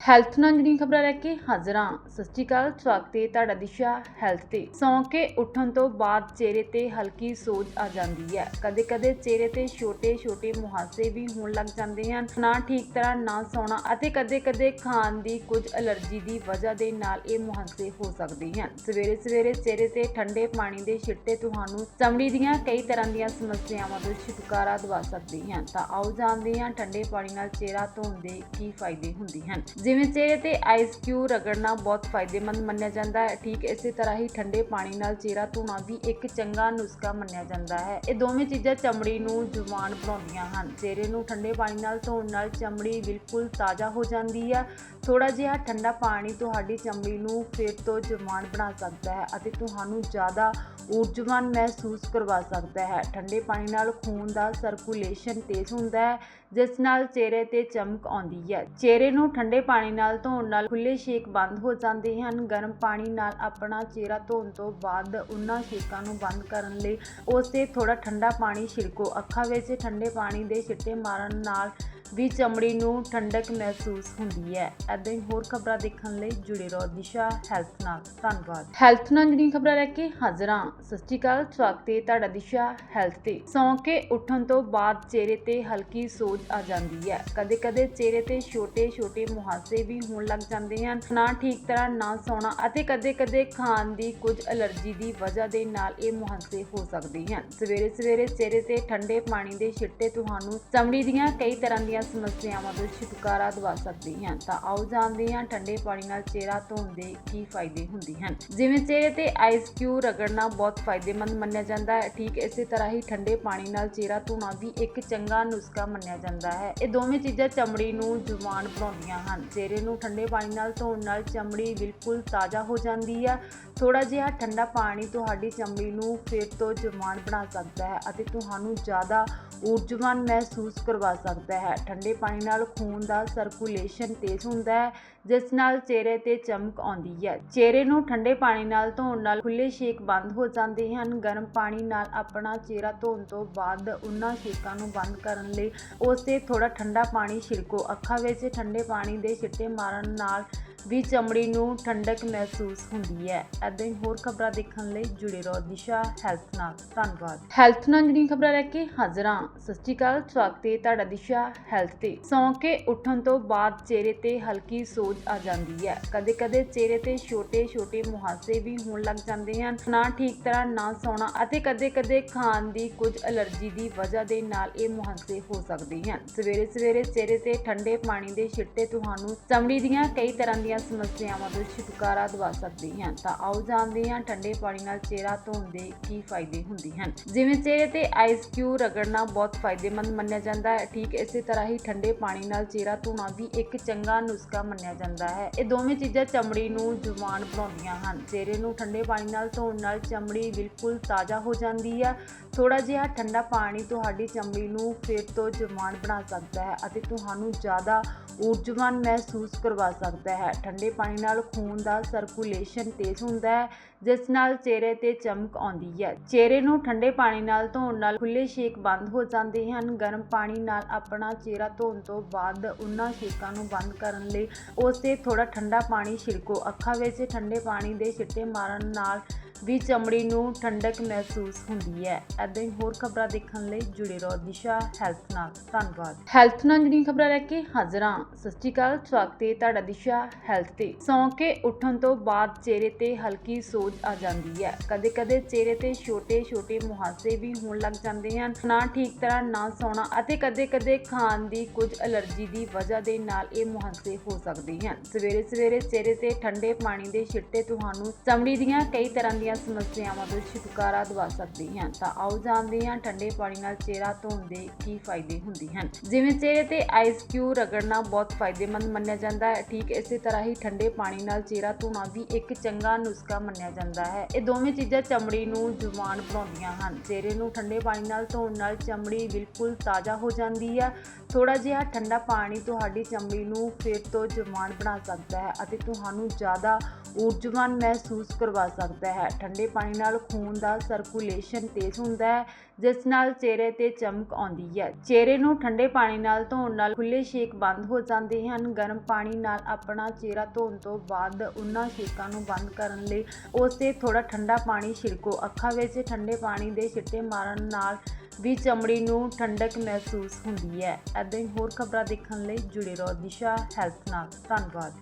Health ਨਾਲ ਜੁੜੀਆਂ ਖਬਰਾਂ ਲੈ ਕੇ ਹਾਜ਼ਰ ਹਾਂ। ਸਤਿ ਸ਼੍ਰੀ ਅਕਾਲ, ਸਵਾਗਤ ਹੈ ਤੁਹਾਡਾ ਦਿਸ਼ਾ ਹੈਲਥ ਤੇ। ਸੌਂ ਕੇ ਉੱਠਣ ਤੋਂ ਬਾਅਦ ਚਿਹਰੇ ਤੇ ਹਲਕੀ ਸੋਜ ਆ ਜਾਂਦੀ ਹੈ। ਕਦੇ-ਕਦੇ ਚਿਹਰੇ ਤੇ ਛੋਟੇ-ਛੋਟੇ ਮੁਹਾਸੇ ਵੀ ਹੋਣ ਲੱਗ ਜਾਂਦੇ ਹਨ। ਨਾ ਠੀਕ ਤਰ੍ਹਾਂ ਨਾ ਸੌਣਾ ਅਤੇ ਕਦੇ-ਕਦੇ ਖਾਣ ਦੀ ਕੁਝ ਅਲਰਜੀ ਦੀ ਵਜ੍ਹਾ ਦੇ ਨਾਲ ਇਹ ਮੁਹਾਸੇ ਹੋ ਸਕਦੇ ਹਨ। ਸਵੇਰੇ-ਸਵੇਰੇ ਚਿਹਰੇ ਤੇ ਠੰਡੇ ਪਾਣੀ ਦੇ ਛਿੱਟੇ ਤੁਹਾਨੂੰ ਚਮੜੀ ਦੀਆਂ ਕਈ ਤਰ੍ਹਾਂ ਦੀਆਂ ਸਮੱਸਿਆਵਾਂ ਤੋਂ ਛੁਟਕਾਰਾ ਦਿਵਾ ਸਕਦੇ ਹਨ। ਤਾਂ ਆਓ ਜਾਣਦੇ ਹਾਂ ਠੰਡੇ ਪਾਣੀ ਨਾਲ ਚਿਹਰਾ ਧੋਣ ਦੇ ਕੀ ਫਾਇਦੇ ਹੁੰਦੇ ਹਨ। ਜਿਵੇਂ ਚਿਹਰੇ ਤੇ ਆਈਸ ਕਿਊ ਰਗੜਨਾ ਬਹੁਤ ਫਾਇਦੇਮੰਦ ਮੰਨਿਆ ਜਾਂਦਾ ਹੈ। ਠੀਕ ਇਸੇ ਤਰ੍ਹਾਂ ਹੀ ਠੰਡੇ ਪਾਣੀ ਨਾਲ ਚਿਹਰਾ ਧੋਣਾ ਵੀ ਇੱਕ ਚੰਗਾ ਨੁਸਖਾ ਮੰਨਿਆ ਜਾਂਦਾ ਹੈ। ਇਹ ਦੋਵੇਂ ਚੀਜ਼ਾਂ ਚਮੜੀ ਨੂੰ ਜਵਾਨ ਬਣਾਉਂਦੀਆਂ ਹਨ। ਚਿਹਰੇ ਨੂੰ ਠੰਡੇ ਪਾਣੀ ਨਾਲ ਧੋਣ ਨਾਲ ਚਮੜੀ ਬਿਲਕੁਲ ਤਾਜ਼ਾ ਹੋ ਜਾਂਦੀ ਹੈ ਥੋੜਾ ਜਿਹਾ ਠੰਡਾ ਪਾਣੀ ਤੁਹਾਡੀ ਚਮੜੀ ਨੂੰ ਫਿਰ ਤੋਂ ਜਵਾਨ ਬਣਾ ਸਕਦਾ ਹੈ ਅਤੇ ਤੁਹਾਨੂੰ ਜ਼ਿਆਦਾ ਊਰਜਾਵਾਨ ਮਹਿਸੂਸ ਕਰਵਾ ਸਕਦਾ ਹੈ। ਠੰਡੇ ਪਾਣੀ ਨਾਲ ਖੂਨ ਦਾ ਸਰਕੂਲੇਸ਼ਨ ਤੇਜ਼ ਹੁੰਦਾ ਹੈ, ਜਿਸ ਨਾਲ ਚਿਹਰੇ ਤੇ ਚਮਕ ਆਉਂਦੀ ਹੈ। ਚਿਹਰੇ ਨੂੰ ਠੰਡੇ ਪਾਣੀ ਨਾਲ ਧੋਣ ਨਾਲ ਖੁੱਲੇ ਛੇਕ ਬੰਦ ਹੋ ਜਾਂਦੇ ਹਨ। ਗਰਮ ਪਾਣੀ ਨਾਲ ਆਪਣਾ ਚਿਹਰਾ ਧੋਣ ਤੋਂ ਬਾਅਦ ਉਹਨਾਂ ਛੇਕਾਂ ਨੂੰ ਬੰਦ ਕਰਨ ਲਈ ਉਸ ਤੇ ਥੋੜਾ ਠੰਡਾ ਪਾਣੀ ਛਿੜਕੋ। ਅੱਖਾਂ ਵਿੱਚ ਠੰਡੇ ਪਾਣੀ ਦੇ ਛਿੱਟੇ ਮਾਰਨ ਨਾਲ ਵੀ ਚਮੜੀ ਨੂੰ ਠੰਡਕ ਮਹਿਸੂਸ ਹੁੰਦੀ ਹੈ। ਏਦਾਂ ਹੀ ਹੋਰ ਖਬਰਾਂ ਦੇਖਣ ਲਈ ਜੁੜੇ ਰਹੋ ਦਿਸ਼ਾ ਹੈਲਥ ਨਾਲ। ਧੰਨਵਾਦ। ਹੈਲਥ ਨਾਲ ਜੁੜੀਆਂ ਖਬਰਾਂ ਲੈ ਕੇ ਹਾਜ਼ਰ ਹਾਂ। ਸਤਿ ਸਵਾਗਤ ਹੈ ਤੁਹਾਡਾ ਦਿਸ਼ਾ ਹੈਲਥ ਤੇ। ਸੌਂ ਕੇ ਉੱਠਣ ਤੋਂ ਬਾਅਦ ਚਿਹਰੇ ਤੇ ਹਲਕੀ ਸੋਜ ਆ ਜਾਂਦੀ ਹੈ। ਕਦੇ-ਕਦੇ ਚਿਹਰੇ ਤੇ ਛੋਟੇ-ਛੋਟੇ ਮੁਹਾਸੇ ਵੀ ਹੋਣ ਲੱਗ ਜਾਂਦੇ ਹਨ। ਨਾ ਠੀਕ ਤਰ੍ਹਾਂ ਨਾ ਸੌਣਾ ਅਤੇ ਕਦੇ-ਕਦੇ ਖਾਣ ਦੀ ਕੁਝ ਅਲਰਜੀ ਦੀ ਵਜ੍ਹਾ ਦੇ ਨਾਲ ਇਹ ਮੁਹਾਸੇ ਹੋ ਸਕਦੇ ਹਨ। ਸਵੇਰੇ-ਸਵੇਰੇ ਚਿਹਰੇ ਤੇ ਠੰਡੇ ਪਾਣੀ ਦੇ ਛਿੱਟੇ ਤੁਹਾਨੂੰ ਚਮੜੀ ਦੀਆਂ ਕਈ ਤਰ੍ਹਾਂ ਦੀਆਂ ਸਮੱਸਿਆਵਾਂ ਤੋਂ ਛੁਟਕਾਰਾ ਦਿਵਾ ਸਕਦੇ ਹਨ, ਤਾਂ ਆਓ ਜਾਣਦੇ ਹਾਂ ਠੰਡੇ ਪਾਣੀ ਨਾਲ ਚਿਹਰਾ ਧੋਣ ਦੇ ਕੀ ਫਾਇਦੇ ਹੁੰਦੇ ਹਨ। ਜਿਵੇਂ ਚਿਹਰੇ ਤੇ ਆਈਸ ਕਿਊ ਰਗੜਨਾ ਬਹੁਤ ਫਾਇਦੇਮੰਦ ਮੰਨਿਆ ਜਾਂਦਾ ਹੈ। ਠੀਕ ਇਸੇ ਤਰ੍ਹਾਂ ਹੀ ਠੰਡੇ ਪਾਣੀ ਨਾਲ ਚਿਹਰਾ ਧੋਣਾ ਵੀ ਇੱਕ ਚੰਗਾ ਨੁਸਖਾ ਮੰਨਿਆ ਜਾਂਦਾ ਹੈ। ਇਹ ਦੋਵੇਂ ਚੀਜ਼ਾਂ ਚਮੜੀ ਨੂੰ ਜਵਾਨ ਬਣਾਉਂਦੀਆਂ ਹਨ। ਚਿਹਰੇ ਨੂੰ ਠੰਡੇ ਪਾਣੀ ਨਾਲ ਧੋਣ ਨਾਲ ਚਮੜੀ ਬਿਲਕੁਲ ਤਾਜ਼ਾ ਹੋ ਜਾਂਦੀ ਹੈ ਥੋੜਾ ਜਿਹਾ ਠੰਡਾ ਪਾਣੀ ਤੁਹਾਡੀ ਚਮੜੀ ਨੂੰ ਫਿਰ ਤੋਂ ਜਵਾਨ ਬਣਾ ਸਕਦਾ ਹੈ ਅਤੇ ਤੁਹਾਨੂੰ ਜ਼ਿਆਦਾ ਊਰਜਾਵਾਨ ਮਹਿਸੂਸ ਕਰਵਾ ਸਕਦਾ ਹੈ। ਠੰਡੇ ਪਾਣੀ ਨਾਲ ਖੂਨ ਦਾ ਸਰਕੂਲੇਸ਼ਨ ਤੇਜ਼ ਹੁੰਦਾ ਹੈ ਜਿਸ ਨਾਲ ਚਿਹਰੇ ਤੇ ਚਮਕ ਆਉਂਦੀ ਹੈ। ਚਿਹਰੇ ਨੂੰ ਠੰਡੇ ਪਾਣੀ ਨਾਲ ਧੋਣ ਨਾਲ ਖੁੱਲੇ ਛੇਕ ਬੰਦ ਹੋ ਜਾਂਦੇ ਹਨ। ਗਰਮ ਪਾਣੀ ਨਾਲ ਆਪਣਾ ਚਿਹਰਾ ਧੋਣ ਤੋਂ ਬਾਅਦ ਉਹਨਾਂ ਛੇਕਾਂ ਨੂੰ ਬੰਦ ਕਰਨ ਲਈ ਉਸ ਤੇ ਥੋੜਾ ਠੰਡਾ ਪਾਣੀ ਛਿੜਕੋ। ਅੱਖਾਂ ਵਿੱਚ ਠੰਡੇ ਪਾਣੀ ਦੇ ਛਿੱਟੇ ਮਾਰਨ ਨਾਲ ਵੀ ਚਮੜੀ ਨੂੰ ਠੰਡਕ ਮਹਿਸੂਸ ਹੁੰਦੀ ਹੈ। ਏਦਾਂ ਹੀ ਹੋਰ ਖਬਰਾਂ ਦੇਖਣ ਲਈ ਜੁੜੇ ਰਹੋ ਦਿਸ਼ਾ ਹੈਲਥ ਨਾਲ। ਧੰਨਵਾਦ। ਹੈਲਥ ਨਾਲ ਜਿਹੜੀਆਂ ਖਬਰਾਂ ਲੈ ਕੇ ਹਾਜ਼ਰ ਹਾਂ। ਸਤਿ ਸ਼੍ਰੀ ਅਕਾਲ, ਸਵਾਗਤ ਹੈ ਤੁਹਾਡਾ ਦਿਸ਼ਾ ਹੈਲਥ ਤੇ। ਸੌਂ ਕੇ ਉੱਠਣ ਤੋਂ ਬਾਅਦ ਚਿਹਰੇ ਤੇ ਹਲਕੀ ਸੋਜ ਆ ਜਾਂਦੀ ਹੈ। ਕਦੇ-ਕਦੇ ਚਿਹਰੇ ਤੇ ਛੋਟੇ-ਛੋਟੇ ਮੁਹਾਸੇ ਵੀ ਹੋਣ ਲੱਗ ਜਾਂਦੇ ਹਨ। ਨਾ ਠੀਕ ਤਰ੍ਹਾਂ ਨਾ ਸੌਣਾ ਅਤੇ ਕਦੇ-ਕਦੇ ਖਾਣ ਦੀ ਕੁਝ ਅਲਰਜੀ ਦੀ ਵਜ੍ਹਾ ਦੇ ਨਾਲ ਇਹ ਮੁਹਾਸੇ ਹੋ ਸਕਦੇ ਹਨ। ਸਵੇਰੇ-ਸਵੇਰੇ ਚਿਹਰੇ ਤੇ ਠੰਡੇ ਪਾਣੀ ਦੇ ਛਿੱਟੇ ਤੁਹਾਨੂੰ ਚਮੜੀ ਦੀਆਂ ਕਈ ਤਰ੍ਹਾਂ ਦੀਆਂ ਸਮੱਸਿਆਵਾਂ ਤੋਂ ਛੁਟਕਾਰਾ ਦਿਵਾ ਸਕਦੇ ਹਨ। ਤਾਂ ਆਓ ਜਾਣਦੇ ਹਾਂ ਠੰਡੇ ਪਾਣੀ ਨਾਲ ਚਿਹਰਾ ਧੋਣ ਦੇ ਕੀ ਫਾਇਦੇ ਹੁੰਦੇ ਹਨ। ਜਿਵੇਂ ਚਿਹਰੇ ਤੇ ਆਈਸ ਕਿਊ ਰਗੜਨਾ ਬਹੁਤ ਫਾਇਦੇਮੰਦ ਮੰਨਿਆ ਜਾਂਦਾ ਹੈ। ਠੀਕ ਇਸੇ ਤਰ੍ਹਾਂ ਹੀ ਠੰਡੇ ਪਾਣੀ ਨਾਲ ਚਿਹਰਾ ਧੋਣਾ ਵੀ ਇੱਕ ਚੰਗਾ ਨੁਸਖਾ ਮੰਨਿਆ ਜਾਂਦਾ ਜਾਂਦਾ ਹੈ। ਇਹ ਦੋਵੇਂ ਚੀਜ਼ਾਂ ਚਮੜੀ ਨੂੰ ਜਵਾਨ ਬਣਾਉਂਦੀਆਂ ਹਨ। ਚਿਹਰੇ ਨੂੰ ਠੰਡੇ ਪਾਣੀ ਨਾਲ ਧੋਣ ਨਾਲ ਚਮੜੀ ਬਿਲਕੁਲ ਤਾਜ਼ਾ ਹੋ ਜਾਂਦੀ ਹੈ। ਥੋੜਾ ਜਿਹਾ ਠੰਡਾ ਪਾਣੀ ਤੁਹਾਡੀ ਚਮੜੀ ਨੂੰ ਫਿਰ ਤੋਂ ਜਵਾਨ ਬਣਾ ਸਕਦਾ ਹੈ ਅਤੇ ਤੁਹਾਨੂੰ ਜ਼ਿਆਦਾ ਊਰਜਾਵਾਨ ਮਹਿਸੂਸ ਕਰਵਾ ਸਕਦਾ ਹੈ। ਠੰਡੇ ਪਾਣੀ ਨਾਲ ਖੂਨ ਦਾ ਸਰਕੂਲੇਸ਼ਨ ਤੇਜ਼ ਹੁੰਦਾ ਹੈ, ਜਿਸ ਨਾਲ ਚਿਹਰੇ ਤੇ ਚਮਕ ਆਉਂਦੀ ਹੈ। ਚਿਹਰੇ ਨੂੰ ਠੰਡੇ ਪਾਣੀ ਨਾਲ ਧੋਣ ਨਾਲ ਖੁੱਲੇ ਛੇਕ ਬੰਦ ਹੋ ਜਾਂਦੇ ਹਨ। ਗਰਮ ਪਾਣੀ ਨਾਲ ਆਪਣਾ ਚਿਹਰਾ ਧੋਣ ਤੋਂ ਬਾਅਦ ਉਹਨਾਂ ਛੇਕਾਂ ਨੂੰ ਬੰਦ ਕਰਨ ਲਈ ਉਸ ਤੇ ਥੋੜਾ ਠੰਡਾ ਪਾਣੀ ਛਿੜਕੋ। ਅੱਖਾਂ ਵਿੱਚ ਠੰਡੇ ਪਾਣੀ ਦੇ ਛਿੱਟੇ ਮਾਰਨ ਨਾਲ ਵੀ ਚਮੜੀ ਨੂੰ ਠੰਡਕ ਮਹਿਸੂਸ ਹੁੰਦੀ ਹੈ। ਏਦਾਂ ਹੀ ਹੋਰ ਖਬਰਾਂ ਦੇਖਣ ਲਈ ਜੁੜੇ ਰਹੋ ਦਿਸ਼ਾ ਹੈਲਥ ਨਾਲ। ਧੰਨਵਾਦ। ਹੈਲਥ ਨਾਲ ਜੁੜੀਆਂ ਖਬਰਾਂ ਲੈ ਕੇ ਹਾਜ਼ਰ ਹਾਂ। ਸਤਿ ਸਵਾਗਤ ਹੈ ਤੁਹਾਡਾ ਦਿਸ਼ਾ ਹੈਲਥ ਤੇ। ਸੌਂ ਕੇ ਉੱਠਣ ਤੋਂ ਬਾਅਦ ਚਿਹਰੇ ਤੇ ਹਲਕੀ ਸੋਜ ਆ ਜਾਂਦੀ ਹੈ। ਕਦੇ-ਕਦੇ ਚਿਹਰੇ ਤੇ ਛੋਟੇ-ਛੋਟੇ ਮੁਹਾਸੇ ਵੀ ਹੋਣ ਲੱਗ ਜਾਂਦੇ ਹਨ। ਨਾ ਠੀਕ ਤਰ੍ਹਾਂ ਨਾ ਸੌਣਾ ਅਤੇ ਕਦੇ-ਕਦੇ ਖਾਣ ਦੀ ਕੁਝ ਅਲਰਜੀ ਦੀ ਵਜ੍ਹਾ ਦੇ ਨਾਲ ਇਹ ਮੁਹਾਸੇ ਹੋ ਸਕਦੇ ਹਨ। ਸਵੇਰੇ-ਸਵੇਰੇ ਚਿਹਰੇ ਤੇ ਠੰਡੇ ਪਾਣੀ ਦੇ ਛਿੱਟੇ ਤੁਹਾਨੂੰ ਚਮੜੀ ਦੀਆਂ ਕਈ ਤਰ੍ਹਾਂ ਦੀਆਂ ਸਮੱਸਿਆਵਾਂ ਤੋਂ ਛੁਟਕਾਰਾ ਦਿਵਾ ਸਕਦੀ ਹਨ ਤਾਂ ਆਓ ਜਾਣਦੇ ਹਾਂ ਠੰਡੇ ਪਾਣੀ ਨਾਲ ਚਿਹਰਾ ਧੋਣ ਦੇ ਕੀ ਫਾਇਦੇ ਹੁੰਦੇ ਹਨ। ਜਿਵੇਂ ਚਿਹਰੇ ਤੇ ਆਈਸ ਕਿਊ ਰਗੜਨਾ ਬਹੁਤ ਫਾਇਦੇਮੰਦ ਮੰਨਿਆ ਜਾਂਦਾ ਹੈ। ਠੀਕ ਇਸੇ ਤਰ੍ਹਾਂ ਹੀ ਠੰਡੇ ਪਾਣੀ ਨਾਲ ਚਿਹਰਾ ਧੋਣਾ ਵੀ ਇੱਕ ਚੰਗਾ ਨੁਸਖਾ ਮੰਨਿਆ ਜਾਂਦਾ ਹੈ। ਇਹ ਦੋਵੇਂ ਚੀਜ਼ਾਂ ਚਮੜੀ ਨੂੰ ਜਵਾਨ ਬਣਾਉਂਦੀਆਂ ਹਨ। ਚਿਹਰੇ ਨੂੰ ਠੰਡੇ ਪਾਣੀ ਨਾਲ ਧੋਣ ਨਾਲ ਚਮੜੀ ਬਿਲਕੁਲ ਤਾਜ਼ਾ ਹੋ ਜਾਂਦੀ ਹੈ। ਥੋੜਾ ਜਿਹਾ ਠੰਡਾ ਪਾਣੀ ਤੁਹਾਡੀ ਚਮੜੀ ਨੂੰ ਫਿਰ ਤੋਂ ਜਵਾਨ ਬਣਾ ਸਕਦਾ ਹੈ ਅਤੇ ਤੁਹਾਨੂੰ ਜ਼ਿਆਦਾ ਊਰਜਵਾਨ ਮਹਿਸੂਸ ਕਰਵਾ ਸਕਦਾ ਹੈ। ਠੰਡੇ ਪਾਣੀ ਨਾਲ ਖੂਨ ਦਾ ਸਰਕੂਲੇਸ਼ਨ ਤੇਜ਼ ਹੁੰਦਾ ਹੈ, ਜਿਸ ਨਾਲ ਚਿਹਰੇ ਤੇ ਚਮਕ ਆਉਂਦੀ ਹੈ। ਚਿਹਰੇ ਨੂੰ ਠੰਡੇ ਪਾਣੀ ਨਾਲ ਧੋਣ ਨਾਲ ਖੁੱਲੇ ਛੇਕ ਬੰਦ ਹੋ ਜਾਂਦੇ ਹਨ। ਗਰਮ ਪਾਣੀ ਨਾਲ ਆਪਣਾ ਚਿਹਰਾ ਧੋਣ ਤੋਂ ਬਾਅਦ ਉਹਨਾਂ ਛੇਕਾਂ ਨੂੰ ਬੰਦ ਕਰਨ ਲਈ ਉਸ ਤੇ ਥੋੜਾ ਠੰਡਾ ਪਾਣੀ ਛਿੜਕੋ। ਅੱਖਾਂ ਵਿੱਚ ਠੰਡੇ ਪਾਣੀ ਦੇ ਛਿੱਟੇ ਮਾਰਨ ਨਾਲ ਵੀ ਚਮੜੀ ਨੂੰ ਠੰਡਕ ਮਹਿਸੂਸ ਹੁੰਦੀ ਹੈ। ਏਦਾਂ ਹੀ ਹੋਰ ਖਬਰਾਂ ਦੇਖਣ ਲਈ ਜੁੜੇ ਰਹੋ ਦਿਸ਼ਾ ਹੈਲਥ ਨਾਲ। ਧੰਨਵਾਦ।